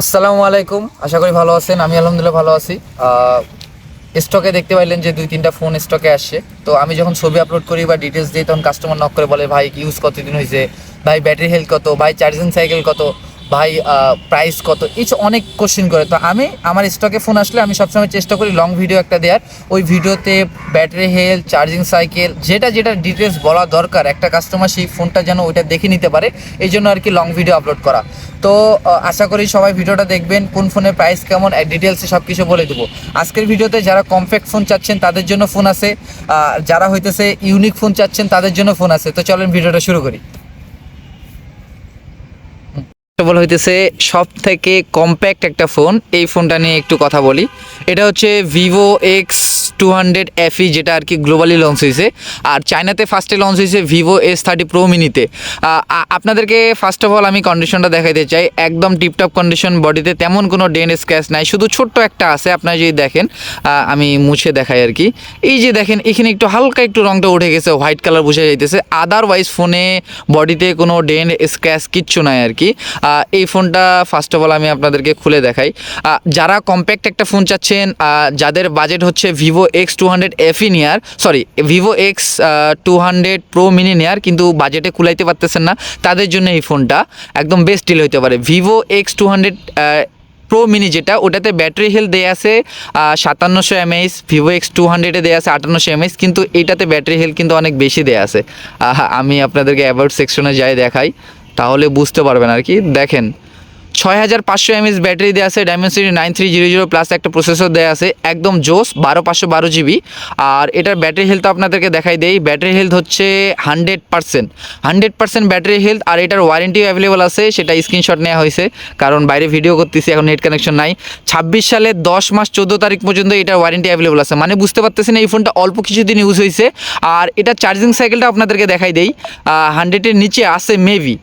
আসসালামু আলাইকুম। আশা করি ভালো আছেন, আমি আলহামদুলিল্লাহ ভালো আছি। স্টকে দেখতে পাইলেন যে দুই তিনটা ফোন স্টকে আসছে। তো আমি যখন ছবি আপলোড করি বা ডিটেলস দিই, তখন কাস্টমার নক করে বলে, ভাই ইউজ কতদিন হয়েছে ভাই ব্যাটারি হেলথ কত? ভাই চার্জিং সাইকেল কত? ভাই প্রাইস কত? এই অনেক কোশ্চেন করে। তো আমি, আমার স্টকে ফোন আসলে আমি সবসময় চেষ্টা করি লং ভিডিও একটা দেওয়ার ওই ভিডিওতে ব্যাটারি হেলথ চার্জিং সাইকেল যেটা যেটা ডিটেলস বলা দরকার, একটা কাস্টমার সেই ফোনটা যেন ওইটা দেখে নিতে পারে, এই জন্য আর কি লং ভিডিও আপলোড করা। তো আশা করি সবাই ভিডিওটা দেখবেন, কোন ফোনের প্রাইস কেমন ডিটেলসে সব কিছু বলে দেবো। আজকের ভিডিওতে যারা কমপ্যাক্ট ফোন চাচ্ছেন, তাদের জন্য ফোন আছে। যারা হইতেছে ইউনিক ফোন চাচ্ছেন, তাদের জন্য ফোন আছে। তো চলেন ভিডিওটা শুরু করি। বলা হইতেছে সব থেকে কম্প্যাক্ট একটা ফোন এই ফোনটা নিয়ে একটু কথা বলি। এটা হচ্ছে Vivo X two hundred FE যেটা আর কি গ্লোবালি লঞ্চ হয়েছে। আর চায়নাতে ফার্স্টে লঞ্চ হয়েছে ভিভো এস থার্টি প্রো মিনিতে আপনাদেরকে ফার্স্ট অফ অল আমি কন্ডিশনটা দেখাইতে চাই। একদম টিপটপ কন্ডিশন বডিতে তেমন কোনো ডেন স্ক্র্যাচ নাই। শুধু ছোট্ট একটা আছে, আপনারা যদি দেখেন আমি মুছে দেখাই আর কি। এই যে দেখেন, এখানে একটু হালকা একটু রংটা উঠে গেছে হোয়াইট কালার বোঝা যাইতেছে। আদারওয়াইজ ফোনে বডিতে কোনো ডেন স্ক্র্যাচ কিচ্ছু নাই আর কি। এই ফোনটা ফার্স্ট অফ অল আমি আপনাদেরকে খুলে দেখাই। যারা কম্প্যাক্ট একটা ফোন চাচ্ছেন যাদের বাজেট হচ্ছে Vivo X two hundred FE near sorry Vivo X two hundred Pro mini near কিন্তু বাজেটে কুলাইতে পারতেছেন না। তাদের জন্য এই ফোনটা একদম বেস্ট ডিল হতে পারে। Vivo X two hundred Pro mini যেটা, ওটাতে ব্যাটারি হেলথ দেয়া আছে সাতান্নশো এমএইচ ভিভো এক্স টু হান্ড্রেডে দেয়া আছে, আটান্নশো এমএইচ কিন্তু এইটাতে ব্যাটারি হেলথ কিন্তু অনেক বেশি দেয়া আছে। আমি আপনাদেরকে অ্যাবাউট সেকশনে যাই দেখাই, তাহলে বুঝতে পারবেন আর কি। দেখেন ছয় হাজার পাঁচশো এমএস ব্যাটারি দেওয়া আছে Dimensity nine three zero zero plus একটা প্রসেসর দেওয়া আছে, একদম জোস, বারো পাঁচশো বারো জিবি। আর এটার ব্যাটারি হেলথ আপনাদেরকে দেখাই দেই, ব্যাটারি হেলথ হচ্ছে hundred percent. Hundred percent battery health আর এটার ওয়ারেন্টিও অ্যাভেলেবল আছে, সেটা স্ক্রিনশট নেওয়া হয়েছে, কারণ বাইরে ভিডিও করতেছি, এখন নেট কানেকশন নাই। ছাব্বিশ সালে দশ মাস চোদ্দ তারিখ পর্যন্ত এটার ওয়ারেন্টি অ্যাভেলেবল আছে। মানে বুঝতে পারতেছেন এই ফোনটা অল্প কিছুদিন ইউজ হয়েছে। আর এটা চার্জিং সাইকেলটা আপনাদেরকে দেখাই দেই হান্ড্রেডের নিচে আছে মেবি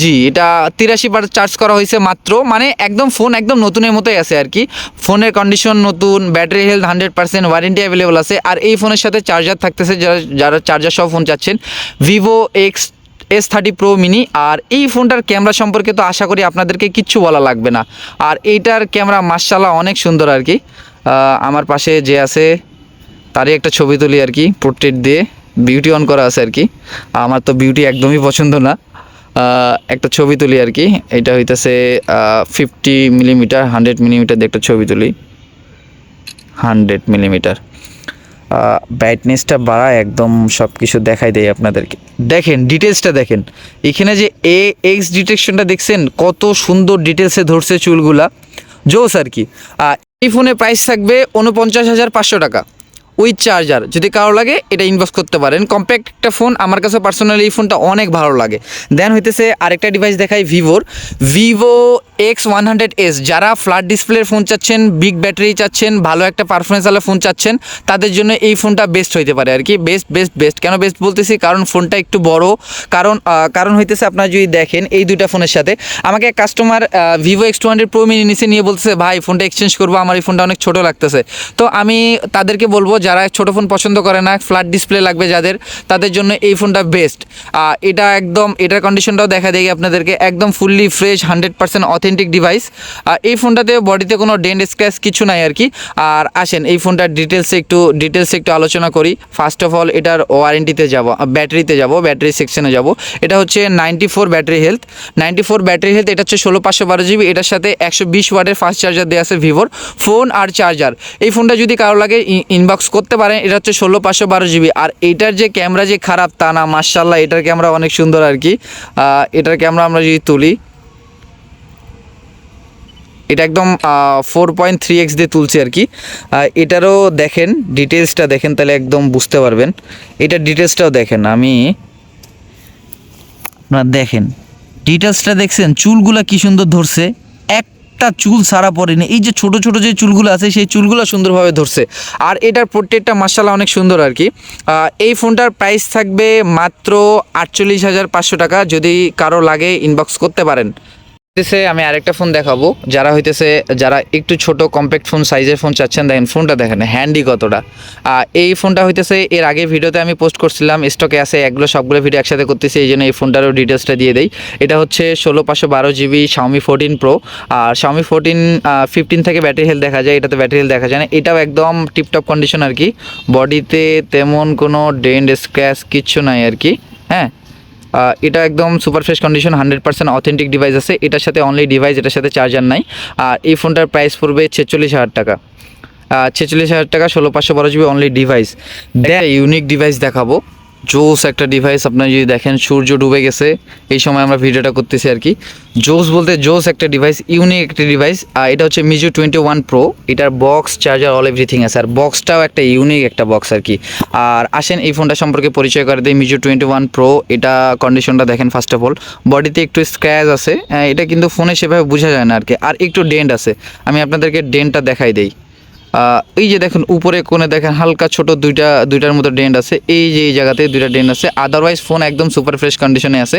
জি, এটা তিরাশি চার্জ করা হয়েছে মাত্র। মানে একদম ফোন একদম নতুনের মতোই আছে আর কি। ফোনের কন্ডিশন নতুন battery health hundred percent warranty available আছে। আর এই ফোনের সাথে চার্জার থাকতেছে যারা যারা চার্জার সহ ফোন চাচ্ছেন Vivo X S thirty Pro mini আর এই ফোনটার ক্যামেরা সম্পর্কে তো আশা করি আপনাদেরকে কিচ্ছু বলা লাগবে না। আর এইটার ক্যামেরা মার্শাল্লাহ অনেক সুন্দর আর কি। আমার পাশে যে আছে, তারই একটা ছবি তুলি আর কি পোর্ট্রেট দিয়ে। বিউটি অন করা আছে আর কি। আমার তো বিউটি একদমই পছন্দ না। একটা ছবি তুলি আর কি। এটা হইতেছে ফিফটি মিলিমিটার হান্ড্রেড মিলিমিটার দিয়ে একটা ছবি তুলি। হান্ড্রেড মিলিমিটার ব্রাইটনেসটা বাড়ায় একদম সব কিছু দেখাই দেয় আপনাদেরকে। দেখেন ডিটেলসটা দেখেন। এখানে যে এ এক্স ডিটেকশনটা দেখছেন কত সুন্দর ডিটেলসে ধরছে চুলগুলা। জোস আর কি। এই ফোনের প্রাইস থাকবে উনপঞ্চাশ হাজার পাঁচশো টাকা। উইথ চার্জার যদি কারও লাগে এটা ইনভেস্ট করতে পারেন। কম্প্যাক্ট একটা ফোন আমার কাছে পার্সোনালি এই ফোনটা অনেক ভালো লাগে। দেন হইতেছে আরেকটা ডিভাইস দেখাই ভিভোর Vivo X one hundred S যারা ফ্ল্যাট ডিসপ্লের ফোন চাচ্ছেন বিগ ব্যাটারি চাচ্ছেন, ভালো একটা পারফরমেন্স ওয়ালা ফোন চাচ্ছেন, তাদের জন্য এই ফোনটা বেস্ট হইতে পারে আর কি। বেস্ট বেস্ট বেস্ট কেন বেস্ট বলতেছি? কারণ ফোনটা একটু বড়। কারণ কারণ হইতেছে আপনারা যদি দেখেন এই দুইটা ফোনের সাথে, আমাকে customer Vivo X two hundred Pro mini নিচে নিয়ে বলতেছে, ভাই ফোনটা এক্সচেঞ্জ করব, আমার এই ফোনটা অনেক ছোটো লাগতেছে। তো আমি তাদেরকে বলব যারা ছোট ফোন পছন্দ করে না ফ্ল্যাট ডিসপ্লে লাগবে যাদের, তাদের জন্য এই ফোনটা বেস্ট আর এটা একদম, এটার কন্ডিশনটাও দেখা দেয় আপনাদেরকে, একদম fully fresh hundred percent authentic device আর এই ফোনটাতে বডিতে কোনো ডেন্ট স্ক্র্যাচ কিছু নাই আর কি। আর আসেন, এই ফোনটার ডিটেলসে একটু ডিটেলসে একটু আলোচনা করি। ফার্স্ট অফ অল এটার ওয়ারেন্টিতে যাব ব্যাটারিতে যাব ব্যাটারি সেকশনে যাব। এটা হচ্ছে ninety four battery health ninety four battery health এটা হচ্ছে ষোলো পাঁচশো বারো জিবি এটার সাথে একশো বিশ ওয়াটের ফাস্ট চার্জার দেওয়া আছে ভিভোর ফোন আর চার্জার এই ফোনটা যদি কারও লাগে ইনবক্স করতে পারেন, এটা হচ্ছে ষোলো পাঁচশো বারো জিবি। আর এইটার যে ক্যামেরা যে খারাপ তা না মার্শাল্লাহ এটার ক্যামেরা অনেক সুন্দর আর কি। এটার ক্যামেরা আমরা যদি তুলি, এটা একদম ফোর পয়েন্ট থ্রি এক্স দিয়ে তুলছি আর কি। এটারও দেখেন ডিটেলসটা দেখেন, তাহলে একদম বুঝতে পারবেন। এটার ডিটেলসটাও দেখেন, আমি আপনারা দেখেন। ডিটেলসটা দেখছেন, চুলগুলা কি সুন্দর ধরছে একটা চুল সারা পড়েনি এই যে ছোট ছোট যে চুলগুলো আছে, সেই চুলগুলো সুন্দরভাবে ধরছে। আর এটার প্রত্যেকটা মার্শাল্লাহ অনেক সুন্দর আর কি। এই ফোনটার প্রাইস থাকবে মাত্র আটচল্লিশ হাজার পাঁচশো টাকা, যদি কারও লাগে ইনবক্স করতে পারেন। আমি আরেকটা ফোন দেখাবো। যারা হইতেছে যারা একটু ছোট কম্প্যাক্ট ফোন সাইজের ফোন চাচ্ছেন দেখেন ফোনটা দেখেন হ্যান্ডি কতটা। আহ, এই ফোনটা হইতেছে এর আগে ভিডিওতে আমি পোস্ট করছিলাম স্টকে আছে এগুলো সবগুলো ভিডিও একসাথে করতেছি এই জন্য এই ফোনটারও ডিটেলসটা দিয়ে দেই। এটা হচ্ছে ষোলো পাঁচশো বারো জিবি শাওমি ফোরটিন প্রো আর শাওমি ফোরটিন ফিফটিন থেকে ব্যাটারি হেলথ দেখা যায় এটাতে ব্যাটারি হেলথ দেখা যায় না। এটাও একদম টিপটপ কন্ডিশন আর কি। বডিতে তেমন কোনো ডেন্ট স্ক্র্যাচ কিচ্ছু নাই আর কি হ্যাঁ? এটা একদম super fresh condition hundred percent authentic device আছে। এটার সাথে অনলি ডিভাইস এটার সাথে চার্জার নাই। আর এই ফোনটার প্রাইস পড়বে ছেচল্লিশ হাজার টাকা। ছেচল্লিশ হাজার টাকা ষোলো পাঁচশো বারো জিবি অনলি ডিভাইস দেখ ইউনিক ডিভাইস দেখাবো। জোস একটা ডিভাইস আপনারা যদি দেখেন সূর্য ডুবে গেছে এই সময় আমরা ভিডিওটা করতেছি আর কি। জোস বলতে জোস একটা ডিভাইস ইউনিক একটা ডিভাইস আর এটা হচ্ছে মিজু টোয়েন্টি ওয়ান প্রো এটার বক্স চার্জার অল এভরিথিং আছে। আর বক্সটাও একটা ইউনিক একটা বক্স আর কি। আর আসেন এই ফোনটা সম্পর্কে পরিচয় করে দিই মিজু টোয়েন্টি ওয়ান প্রো এটা কন্ডিশনটা দেখেন ফার্স্ট অফ অল বডিতে একটু স্ক্র্যাচ আছে আহ, এটা কিন্তু ফোনে সেভাবে বোঝা যায় না আর কি। আর একটু ডেন্ট আছে। আমি আপনাদেরকে ডেন্টটা দেখাই দেই। এই যে দেখেন, উপরে কোণে দেখেন, হালকা ছোট দুইটা, দুইটার মতো ডেন্ট আছে। এই যে এই জায়গাতে দুইটা ডেন্ট আছে। আদারওয়াইজ ফোন একদম সুপার ফ্রেশ কন্ডিশনে আছে।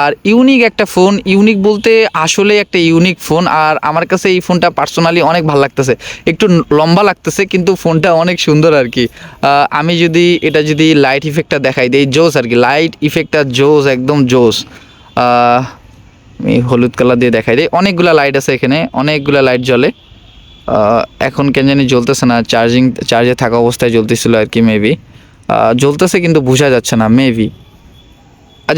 আর ইউনিক একটা ফোন ইউনিক বলতে আসলে একটা ইউনিক ফোন আর আমার কাছে এই ফোনটা পার্সোনালি অনেক ভালো লাগতেছে। একটু লম্বা লাগতেছে, কিন্তু ফোনটা অনেক সুন্দর আর কি। আমি যদি, এটা যদি লাইট ইফেক্টটা দেখাই দিই, জোস আর কি। লাইট ইফেক্টটা জোস, একদম জোস। আমি হলুদ কালার দিয়ে দেখাই দিই। অনেকগুলা লাইট আছে এখানে, অনেকগুলা লাইট জ্বলে। এখন কেন জানি জ্বলতেছে না চার্জিং চার্জে থাকা অবস্থায় জ্বলতেছিল আর কি মেবি জ্বলতেছে কিন্তু বোঝা যাচ্ছে না মেবি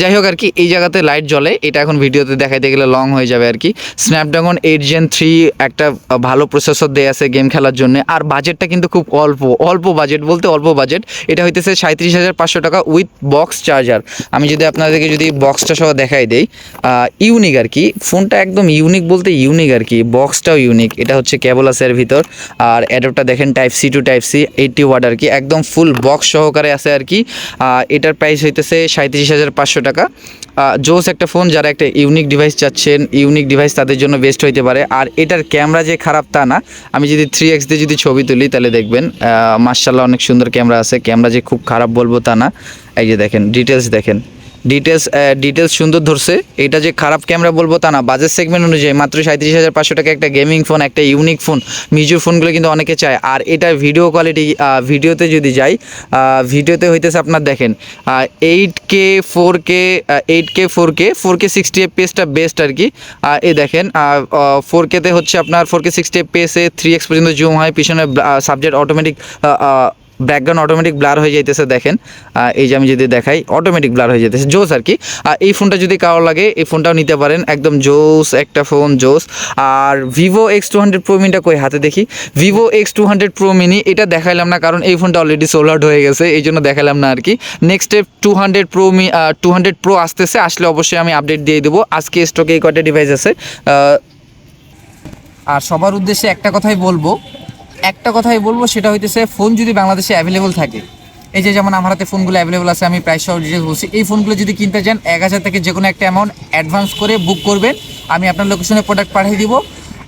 যাই হোক আর কি, এই জায়গাতে লাইট জ্বলে, এটা এখন ভিডিওতে দেখাইতে গেলে লং হয়ে যাবে আর কি। স্ন্যাপড্রাগন এইট জেন থ্রি একটা ভালো প্রসেসর দেয়া আছে গেম খেলার জন্য। আর বাজেটটা কিন্তু খুব অল্প অল্প বাজেট বলতে অল্প বাজেট এটা হইতেছে সাঁত্রিশ হাজার পাঁচশো টাকা উইথ বক্স চার্জার আমি যদি আপনাদেরকে যদি বক্সটা সহ দেখাই দেই ইউনিক আর কি। ফোনটা একদম ইউনিক বলতে ইউনিক আর কি। বক্সটাও ইউনিক এটা হচ্ছে কেবল আছে এর ভিতর। আর অ্যাডাপ্টার দেখেন type C to type C eighty watt আর কি। একদম ফুল বক্স সহকারে আছে আর কি। এটার প্রাইস হইতেছে সাঁত্রিশ হাজার পাঁচশো টাকা। জোস একটা ফোন, যারা একটা ইউনিক ডিভাইস চাচ্ছেন ইউনিক ডিভাইস তাদের জন্য বেস্ট হইতে পারে। আর এটার ক্যামেরা যে খারাপ তা না, আমি যদি থ্রি এক্স দিয়ে যদি ছবি তুলি, তাহলে দেখবেন মার্শাল্লাহ অনেক সুন্দর ক্যামেরা আছে। ক্যামেরা যে খুব খারাপ বলব তা না। এই যে দেখেন ডিটেলস দেখেন। ডিটেলস ডিটেলস সুন্দর ধরছে। এটা যে খারাপ ক্যামেরা বলব তা না। বাজেট সেগমেন্ট অনুযায়ী মাত্র সাঁত্রিশ হাজার পাঁচশো টাকা একটা গেমিং ফোন একটা ইউনিক ফোন মিজুর ফোনগুলো কিন্তু অনেকে চায়। আর এটার ভিডিও কোয়ালিটি ভিডিওতে যদি যাই ভিডিওতে হইতেছে আপনার দেখেন eight K four K eight K four K four K sixty F পেসটা best আর কি। এই দেখেন ফোর কেতে হচ্ছে আপনার ফোর কে সিক্সটি এফ পেসে থ্রি এক্স পর্যন্ত জুম হয়, পিছনে subject automatic background automatic blur হয়ে যাইতেছে, দেখেন। এই যে আমি যদি দেখাই অটোমেটিক ব্লার হয়ে যেতেছে জোস আর কি। এই ফোনটা যদি কারও লাগে, এই ফোনটাও নিতে পারেন। একদম জোস, একটা ফোন, জোস। আর Vivo X two hundred Pro মিনিটা কই? হাতে দেখি। Vivo X two hundred Pro mini এটা দেখাইলাম না, কারণ এই ফোনটা অলরেডি সোল্ড আউট হয়ে গেছে। এই জন্য দেখালাম না আর কি। Next step two hundred Pro mini two hundred Pro আসতেছে। আসলে অবশ্যই আমি আপডেট দিয়ে দেবো। আজকে স্টকে এই কটা ডিভাইস আছে? আর সবার উদ্দেশ্যে একটা কথাই বলব। একটা কথাই বলব, সেটা হইতেছে ফোন যদি বাংলাদেশে অ্যাভেলেবল থাকে, এই যে যেমন আমার হাতে ফোনগুলো অ্যাভেলেবল আছে, আমি প্রায় সব ডিটেলস বলছি, এই ফোনগুলো যদি কিনতে চান, এক হাজার থেকে যে কোনো একটা অ্যামাউন্ট অ্যাডভান্স করে বুক করবেন, আমি আপনার লোকেশনে প্রোডাক্ট পাঠিয়ে দিব।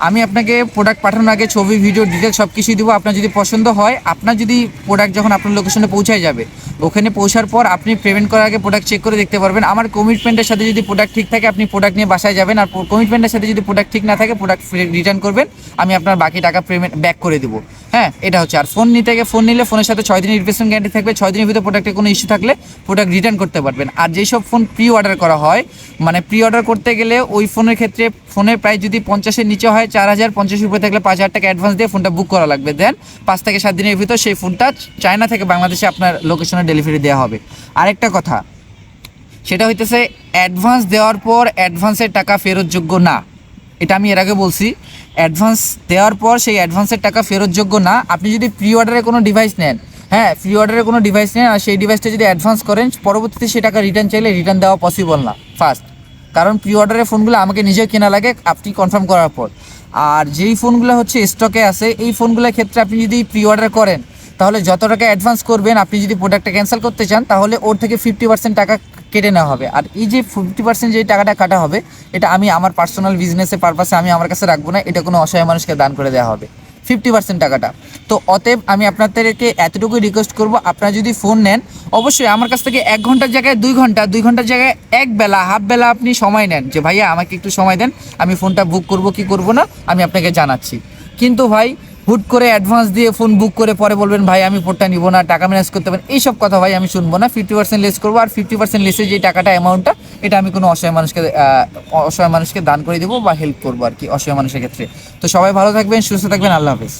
আমি আপনাকে প্রোডাক্ট পাঠানোর আগে ছবি ভিডিও ডিটেল সব কিছুই দেবো। আপনার যদি পছন্দ হয়, আপনার যদি প্রোডাক্ট যখন আপনার লোকেশনে পৌঁছায় যাবে, ওখানে পৌঁছার পর আপনি পেমেন্ট করার আগে প্রোডাক্ট চেক করে দেখতে পারবেন। আমার কমিটমেন্টের সাথে যদি প্রোডাক্ট ঠিক থাকে, আপনি প্রোডাক্ট নিয়ে বাসায় যাবেন। আর কমিটমেন্টের সাথে যদি প্রোডাক্ট ঠিক না থাকে প্রোডাক্ট রিটার্ন করবেন। আমি আপনার বাকি টাকা পেমেন্ট ব্যাক করে দেবো। হ্যাঁ এটা হচ্ছে। আর ফোন নিতে গিয়ে ফোন নিলে ফোনের সাথে ছয় দিনের রিপ্লেসমেন্ট গ্যারান্টি থাকবে। ছয় দিনের ভিতরে প্রোডাক্টে কোনো ইস্যু থাকলে প্রোডাক্ট রিটার্ন করতে পারবেন। আর যেই সব ফোন প্রি অর্ডার করা হয় মানে প্রি অর্ডার করতে গেলে ওই ফোনের ক্ষেত্রে ফোনের প্রাইস যদি পঞ্চাশের নিচে হয়, চার হাজার পঞ্চাশের উপরে থাকলে পাঁচ হাজার টাকা অ্যাডভান্স দিয়ে ফোনটা বুক করা লাগবে। দেন পাঁচ থেকে সাত দিনের ভিতর সেই ফোনটা চায়না থেকে বাংলাদেশে আপনার লোকেশনে ডেলিভারি দেওয়া হবে। আরেকটা কথা, সেটা হইতেছে অ্যাডভান্স দেওয়ার পর অ্যাডভান্সের টাকা ফেরতযোগ্য না। এটা আমি এর আগে বলছি। অ্যাডভান্স দেওয়ার পর সেই অ্যাডভান্সের টাকা ফেরতযোগ্য না। আপনি যদি প্রি অর্ডারে কোনো ডিভাইস নেন হ্যাঁ প্রি অর্ডারে কোনো ডিভাইস নেন আর সেই ডিভাইসটা যদি অ্যাডভান্স করেন, পরবর্তীতে সেই টাকা রিটার্ন চাইলে রিটার্ন দেওয়া পসিবল না ফার্স্ট কারণ প্রি অর্ডারের ফোনগুলো আমাকে নিজেও কেনা লাগে, আপনি কনফার্ম করার পর। আর যেই ফোনগুলো হচ্ছে স্টকে আছে, এই ফোনগুলোর ক্ষেত্রে আপনি যদি প্রি অর্ডার করেন তাহলে যত টাকা অ্যাডভান্স করবেন, আপনি যদি প্রোডাক্টটা ক্যান্সেল করতে চান, তাহলে ওর থেকে ফিফটি পার্সেন্ট টাকা কেটে নেওয়া হবে। আর এই যে ফিফটি পার্সেন্ট যে টাকাটা কাটা হবে, এটা আমি আমার পার্সোনাল বিজনেসের পারপাসে আমি আমার কাছে রাখব না, এটা কোনো অসহায় মানুষকে দান করে দেওয়া হবে। ফিফটি পার্সেন্ট টাকাটা। তো অতএব আমি আপনাদেরকে এতটুকুই রিকোয়েস্ট করব, আপনারা যদি ফোন নেন, অবশ্যই আমার কাছ থেকে এক ঘণ্টার জায়গায় দুই ঘণ্টা, দুই ঘণ্টার জায়গায় এক বেলা হাফ বেলা আপনি সময় নেন যে, ভাইয়া, আমাকে একটু সময় দেন, আমি ফোনটা বুক করব, কি করব না? আমি আপনাকে জানাচ্ছি। কিন্তু ভাই হুট করে অ্যাডভান্স দিয়ে ফোন বুক করে পরে বলবেন, ভাই, আমি ফোনটা নিবো না, টাকা ম্যানেজ করতে পারেন এইসব কথা, ভাই, আমি শুনব না। ফিফটি পার্সেন্ট লেস করব, আর ফিফটি পার্সেন্ট লেসে যে টাকাটা অ্যামাউন্টটা এটা আমি কোনো অসহায় মানুষকে অসহায় মানুষকে দান করে দেবো বা হেল্প করব আর কি, অসহায় মানুষের ক্ষেত্রে। তো সবাই ভালো থাকবেন, সুস্থ থাকবেন, আল্লাহ হাফেজ।